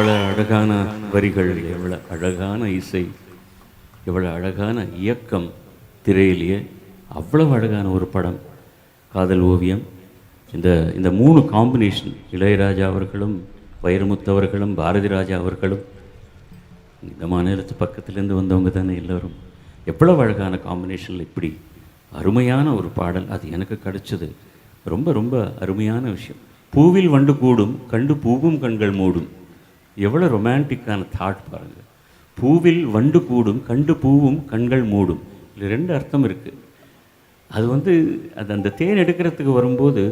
எவ்வளோ அழகான வரிகள் எவ்வளோ அழகான இசை எவ்வளோ அழகான இயக்கம் திரையிலேயே அவ்வளவு அழகான ஒரு படம் காதல் ஓவியம். இந்த இந்த மூணு காம்பினேஷன் இளையராஜா அவர்களும் வைரமுத்து அவர்களும் பாரதி ராஜா அவர்களும் இந்த மாநிலத்து பக்கத்துலேருந்து வந்தவங்க தானே எல்லோரும். எவ்வளவு அழகான காம்பினேஷனில் இப்படி அருமையான ஒரு பாடல் அது எனக்கு கிடச்சது. ரொம்ப ரொம்ப அருமையான விஷயம். பூவில் வண்டு கூடும் கண்டு பூவும் கண்கள் மூடும். எவ்வளோ ரொமான்டிக்கான தாட் பாருங்கள் பூவில் வண்டு கூடும் கண்டு பூவும் கண்கள் மூடும். இதில் ரெண்டு அர்த்தம் இருக்குது அது வந்து அது அந்த தேன் எடுக்கிறதுக்கு வரும்போது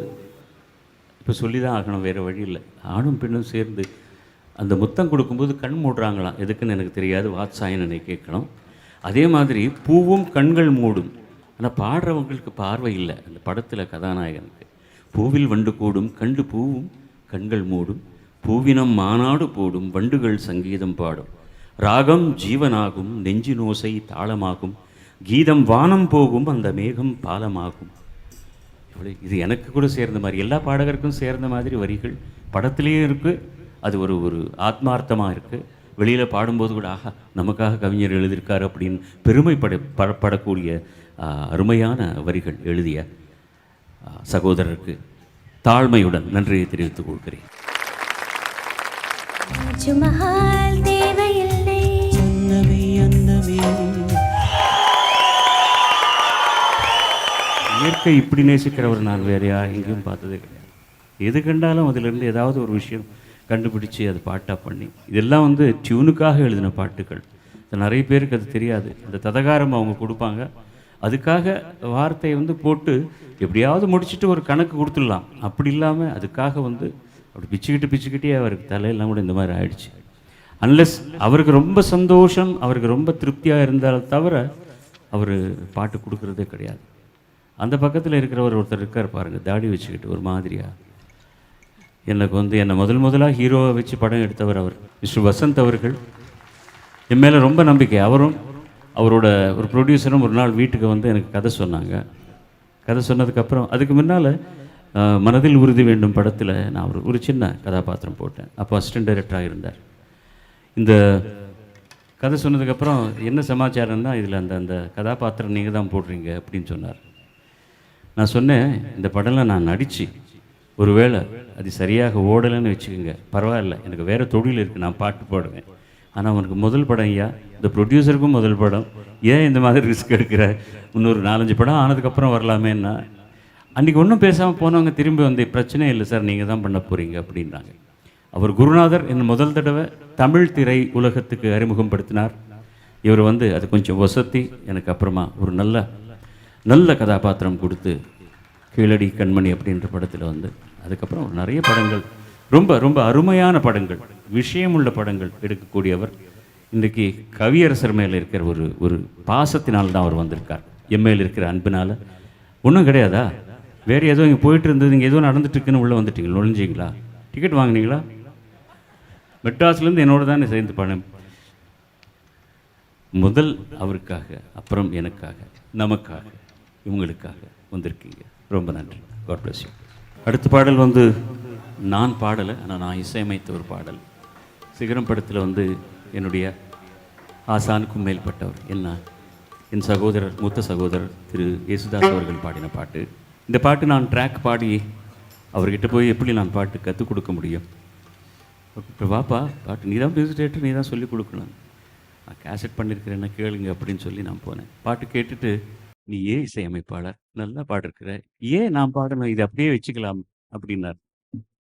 இப்போ சொல்லி தான் ஆகணும் வேறு வழி இல்லை. ஆணும் பெண்ணும் சேர்ந்து அந்த முத்தம் கொடுக்கும்போது கண் மூடுறாங்களாம். எதுக்குன்னு எனக்கு தெரியாது வாத்சாயனனை கேட்கணும். அதே மாதிரி பூவும் கண்கள் மூடும். ஆனால் பாடுறவங்களுக்கு பார்வை இல்லை. அந்த படத்தில் கதாநாயகனுக்கு. பூவில் வண்டு கூடும் கண்டு பூவும் கண்கள் மூடும். பூவினம் மாநாடு போடும் வண்டுகள் சங்கீதம் பாடும். ராகம் ஜீவனாகும் நெஞ்சினோசை தாளமாகும். கீதம் வானம் போகும் அந்த மேகம் பாலமாகும். இது எனக்கு கூட சேர்ந்த மாதிரி எல்லா பாடகருக்கும் சேர்ந்த மாதிரி வரிகள். படத்துலேயும் இருக்குது அது ஒரு ஒரு ஆத்மார்த்தமாக இருக்குது வெளியில் பாடும்போது கூட ஆஹா நமக்காக கவிஞர் எழுதியிருக்கார் அப்படின்னு பெருமைப்பட பட- படக்கூடிய அருமையான வரிகள் எழுதிய சகோதரருக்கு தாழ்மையுடன் நன்றியை தெரிவித்துக் கொள்கிறேன். தேவையில்லை. இயற்கை இப்படி நேசிக்கிறவர் நான் வேறையா எங்கேயும் பார்த்ததே கிடையாது. எது கண்டாலும் அதிலிருந்து ஏதாவது ஒரு விஷயம் கண்டுபிடிச்சு அது பாட்டாக பண்ணி இதெல்லாம் வந்து டியூனுக்காக எழுதின பாட்டுகள். நிறைய பேருக்கு அது தெரியாது. அந்த ததகாரம் அவங்க கொடுப்பாங்க. அதுக்காக வார்த்தையை வந்து போட்டு எப்படியாவது முடிச்சுட்டு ஒரு கணக்கு கொடுத்துடலாம். அப்படி இல்லாமல் அதுக்காக வந்து அப்படி பிச்சுக்கிட்டு பிச்சுக்கிட்டே அவருக்கு தலையெல்லாம் கூட இந்த மாதிரி ஆயிடுச்சு. அன்லெஸ் அவருக்கு ரொம்ப சந்தோஷம் அவருக்கு ரொம்ப திருப்தியாக இருந்தால் தவிர அவர் பாட்டு கொடுக்குறதே கிடையாது. அந்த பக்கத்தில் இருக்கிறவர் ஒருத்தர் இருக்கார் பாருங்கள் தாடி வச்சுக்கிட்டு ஒரு மாதிரியாக எனக்கு வந்து என்னை முதல் முதலாக ஹீரோவை வச்சு படம் எடுத்தவர் அவர் மிஸ்டர் வசந்த் அவர்கள். என் மேலே ரொம்ப நம்பிக்கை. அவரும் அவரோட ஒரு ப்ரொடியூசரும் ஒரு நாள் வீட்டுக்கு வந்து எனக்கு கதை சொன்னாங்க. கதை சொன்னதுக்கப்புறம் அதுக்கு முன்னால் மனதில் உறுதி வேண்டும் படத்தில் நான் ஒரு ஒரு சின்ன கதாபாத்திரம் போட்டேன். அப்போ அசிஸ்டன்ட் டைரக்டராக இருந்தார். இந்த கதை சொன்னதுக்கப்புறம் என்ன சமாச்சாரம்னா இதில் அந்த அந்த கதாபாத்திரம் நீங்கள் தான் போடுறீங்க அப்படின்னு சொன்னார். நான் சொன்னேன் இந்த படம்லாம் நான் நடித்து ஒருவேளை அது சரியாக ஓடலைன்னு வச்சுக்கோங்க. பரவாயில்ல எனக்கு வேறு தொழில் இருக்குது நான் பாட்டு பாடுவேன். ஆனால் உனக்கு முதல் படம் ஐயா இந்த ப்ரொடியூசருக்கும் முதல் படம். ஏன் இந்த மாதிரி ரிஸ்க் எடுக்கிற? இன்னொரு நாலஞ்சு படம் ஆனதுக்கப்புறம் வரலாமேன்னா அன்றைக்கி ஒன்றும் பேசாமல் போனவங்க திரும்பி வந்து பிரச்சனை இல்லை சார் நீங்கள் தான் பண்ண போகிறீங்க அப்படின்னாங்க அவர் குருநாதர் என் முதல் தடவை தமிழ் திரை உலகத்துக்கு அறிமுகப்படுத்தினார் இவர் வந்து அது கொஞ்சம் வசத்தி எனக்கு அப்புறமா ஒரு நல்ல நல்ல கதாபாத்திரம் கொடுத்து கீழடி கண்மணி அப்படின்ற படத்தில் வந்து அதுக்கப்புறம் ஒரு நிறைய படங்கள் ரொம்ப ரொம்ப அருமையான படங்கள் விஷயமுள்ள படங்கள் எடுக்கக்கூடியவர். இன்றைக்கி கவியரசர் மேலே இருக்கிற ஒரு ஒரு பாசத்தினால் தான் அவர் வந்திருக்கார். எம்மையில் இருக்கிற அன்பினால். ஒன்றும் கிடையாதா? வேறு ஏதோ இங்கே போயிட்டு இருந்தது இங்கே ஏதோ நடந்துட்டுருக்குன்னு உள்ளே வந்துட்டீங்க நுழைஞ்சிங்களா? டிக்கெட் வாங்குனீங்களா? மெட்ராஸ்லேருந்து என்னோட தானே சேர்ந்து பணம். முதல் அவருக்காக அப்புறம் எனக்காக நமக்காக இவங்களுக்காக வந்திருக்கீங்க. ரொம்ப நன்றி. காட் அடுத்த பாடல் வந்து நான் பாடலை ஆனால் நான் இசையமைத்த ஒரு பாடல். சிகரம் படத்தில் வந்து என்னுடைய ஆசானுக்கும் மேல்பட்டவர் என்ன என் சகோதரர் மூத்த சகோதரர் திரு யேசுதாஸ் அவர்கள் பாடின பாட்டு. இந்த பாட்டு நான் ட்ராக் பாடி அவர்கிட்ட போய் எப்படி நான் பாட்டு கற்றுக் கொடுக்க முடியும்? இப்போ வாப்பா பாட்டு நீ தான் மியூசிக் நீ தான் சொல்லிக் கொடுக்கணும். நான் கேசட் பண்ணியிருக்கிறேன்னா கேளுங்க அப்படின்னு சொல்லி நான் போனேன். பாட்டு கேட்டுட்டு நீ ஏன் இசையமைப்பாளர்? நல்லா பாடிருக்கிற. ஏன் நான் பாடணும்? இதை அப்படியே வச்சுக்கலாம். அப்படின்னார்.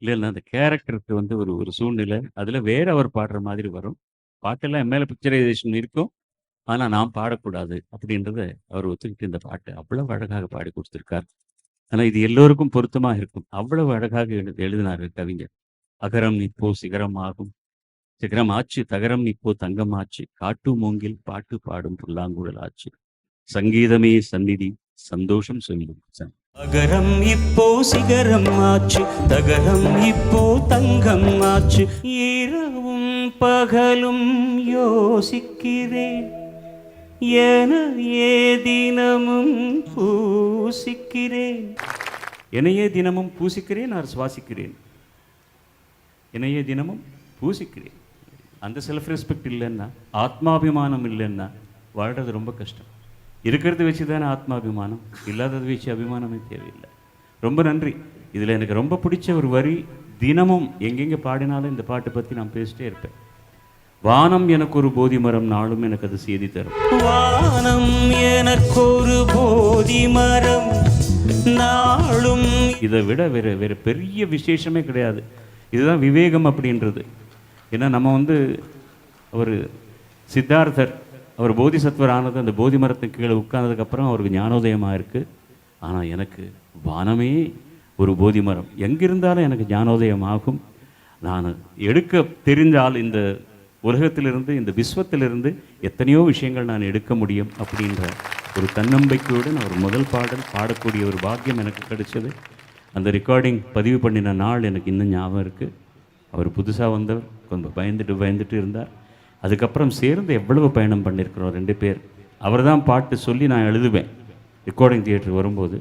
இல்லைன்னா அந்த கேரக்டருக்கு வந்து ஒரு ஒரு சூழ்நிலை. அதில் வேற அவர் பாடுற மாதிரி வரும். பாட்டெல்லாம் என் மேலே பிக்சரைசேஷன் இருக்கும். ஆனால் நான் பாடக்கூடாது அப்படின்றத அவர் ஒத்துக்கிட்டு இந்த பாட்டு அவ்வளோ அழகாக பாடி கொடுத்துருக்கார். ஆனால் இது எல்லோருக்கும் பொருத்தமாக இருக்கும். அவ்வளவு அழகாக எழு எழுதினார் கவிஞர். அகரம் இப்போ சிகரம் ஆகும். சிகரம் ஆச்சு தகரம் இப்போ தங்கம் ஆச்சு. காட்டு மூங்கில் பாட்டு பாடும் புல்லாங்குழல் ஆச்சு. சங்கீதமே சந்நிதி சந்தோஷம் சொல்லும் அகரம் இப்போ சிகரம் ஆச்சு. தகரம் இப்போ தங்கம் ஆச்சு. இரவும் பகலும் யோசிக்கிறேன். என ஏ தினமும் பூசிக்கிறேன். என்னையே தினமும் பூசிக்கிறேன் நான் சுவாசிக்கிறேன். என்னையே தினமும் பூசிக்கிறேன். அந்த செல்ஃப் ரெஸ்பெக்ட் இல்லைன்னா ஆத்மாபிமானம் இல்லைன்னா வாழ்கிறது ரொம்ப கஷ்டம். இருக்கிறத வச்சு தானே ஆத்மாபிமானம் இல்லாததை வச்சு அபிமானமே தேவையில்லை. ரொம்ப நன்றி. இதில் எனக்கு ரொம்ப பிடிச்ச ஒரு வரி தினமும் எங்கெங்கே பாடினாலும் இந்த பாட்டை பற்றி நான் பேசிட்டே இருப்பேன். வானம் எனக்கு ஒரு போதி மரம் நாளும் எனக்கு அது செய்தி தரும். வானம் எனக்கொரு போதி மரம் நாளும் இதை விட வேறு வேறு பெரிய விசேஷமே கிடையாது. இதுதான் விவேகம் அப்படின்றது. ஏன்னா நம்ம வந்து ஒரு சித்தார்த்தர் அவர் போதிசத்வர் ஆனது அந்த போதி மரத்துக்கு கீழே உட்கார்ந்ததுக்கப்புறம் அவருக்கு ஞானோதயமாக இருக்குது ஆனால் எனக்கு வானமே ஒரு போதி மரம் எங்கிருந்தாலும் எனக்கு ஞானோதயம் ஆகும். நான் எடுக்க தெரிஞ்சால் இந்த உலகத்திலிருந்து இந்த விஸ்வத்திலிருந்து எத்தனையோ விஷயங்கள் நான் எடுக்க முடியும் அப்படின்ற ஒரு தன்னம்பிக்கையுடன் அவர் முதல் பாடல் பாடக்கூடிய ஒரு பாக்கியம் எனக்கு கிடைச்சது. அந்த ரெக்கார்டிங் பதிவு பண்ணின நாள் எனக்கு இன்னும் ஞாபகம் இருக்குது அவர் புதுசாக வந்தவர் கொஞ்சம் பயந்துட்டு பயந்துட்டு இருந்தார். அதுக்கப்புறம் சேர்ந்து எவ்வளவு பயணம் பண்ணியிருக்கிறோம் ரெண்டு பேர். அவர் தான் பாட்டு சொல்லி நான் எழுதுவேன். ரெக்கார்டிங் தியேட்டர் வரும்போது.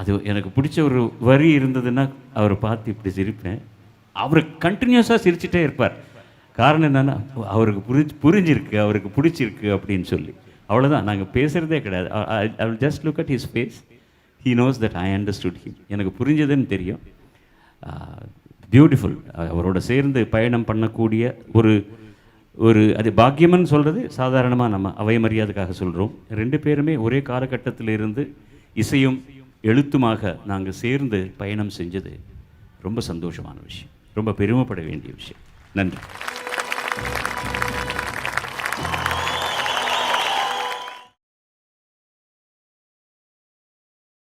அது எனக்கு பிடிச்ச ஒரு வரி இருந்ததுன்னா அவரை பார்த்து இப்படி சிரிப்பேன். அவர் கண்டினியூஸாக சிரிச்சிட்டே இருப்பார். காரணம் என்னென்னா அவருக்கு புரிஞ்சு புரிஞ்சிருக்கு அவருக்கு பிடிச்சிருக்கு அப்படின்னு சொல்லி. அவ்வளோதான் நாங்கள் பேசுகிறதே கிடையாது. I just look at his face he knows that I understood him எனக்கு புரிஞ்சதுன்னு தெரியும். பியூட்டிஃபுல் அவரோட சேர்ந்து பயணம் பண்ணக்கூடிய ஒரு ஒரு அது பாக்கியம்னு சொல்கிறது சாதாரணமாக நம்ம அவை மரியாதைக்காக சொல்கிறோம் ரெண்டு பேருமே ஒரே காலகட்டத்தில் இருந்து இசையும் எழுத்துமாக நாங்கள் சேர்ந்து பயணம் செஞ்சது ரொம்ப சந்தோஷமான விஷயம். ரொம்ப பெருமைப்பட வேண்டிய விஷயம். நன்றி.